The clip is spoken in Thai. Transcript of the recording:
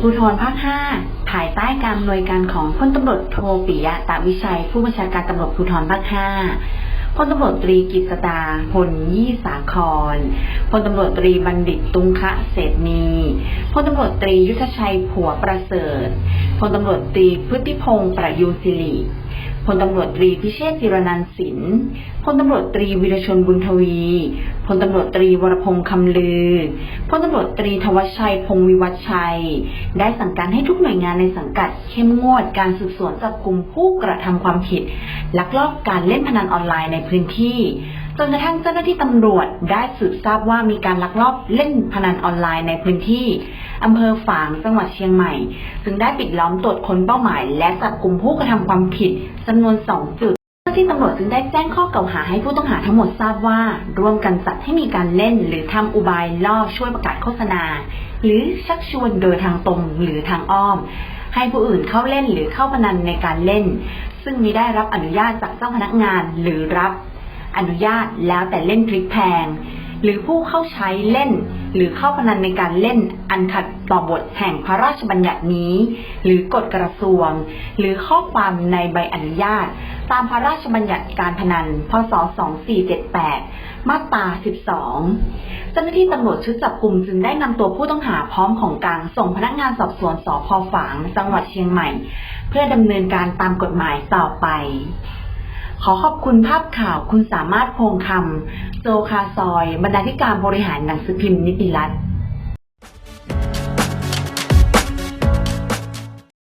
ภูธรภาค 5 ภายใต้การอำนวยการของพลตำรวจโทปิยะตะวิชัย ผู้บัญชาการตำรวจภูธรภาค 5 พลตำรวจตรีกิตตาพลยี่สาคร พลตำรวจตรีบัณฑิตตุงคะเศรษมีพลตำรวจตรียุทธชัยผัวประเสริฐ พลตำรวจตรีพฤติพงศ์ประยูรศิริ พลตำรวจตรีพิเชษฐ์จิรนันสินพลตำรวจตรีวิรชนบุญทวีพลตำรวจตรีวรพงษ์คำลือพลตำรวจตรีทวัชชัยพงศ์วิวัชชัย ได้สั่งการให้ทุกหน่วยงานในสังกัดเข้มงวดการสืบสวนจับกลุ่มผู้กระทำความผิด ลักลอบการเล่นพนันออนไลน์ในพื้นที่ จนกระทั่งเจ้าหน้าที่ตำรวจได้สืบทราบว่ามีการลักลอบเล่นพนันออนไลน์ในพื้นที่อำเภอฝางจังหวัดเชียงใหม่ ซึ่งได้ปิดล้อมตรวจค้นเป้าหมาย และจับกลุ่มผู้กระทำความผิดจำนวน 2 จุดเจ้าหน้าที่ตำรวจจึงได้แจ้งข้อกล่าวหาให้ผู้ต้องหาทั้งหมดทราบว่า ร่วมกันจัดให้มีการเล่น หรือทำอุบายล่อช่วยประกาศโฆษณา หรือชักชวนโดยทางตรงหรือทางอ้อม ให้ผู้อื่นเข้าเล่นหรือเข้าพนันในการเล่น ซึ่งมิได้รับอนุญาตจากเจ้าพนักงานหรือรับ อนุญาตแล้วแต่เล่นทริกแพง หรือผู้เข้าใช้เล่น หรือเข้าพนันในการเล่นอันขัดต่อบทแห่งพระราชบัญญัตินี้ หรือกฎกระทรวง หรือข้อความในใบอนุญาต ตามพระราชบัญญัติการพนัน พศ 2478 มาตรา 12 เจ้าหน้าที่ตำรวจชุดจับกลุ่มจึงได้นำตัวผู้ต้องหาพร้อมของกลางส่งพนักงานสอบสวนสพฝาง จังหวัดเชียงใหม่ เพื่อดำเนินการตามกฎหมายต่อไป ขอขอบคุณภาพข่าวคุณสามารถพงคำโจคาซอย บรรณาธิการบริหารหนังสือพิมพ์นิติรัตน์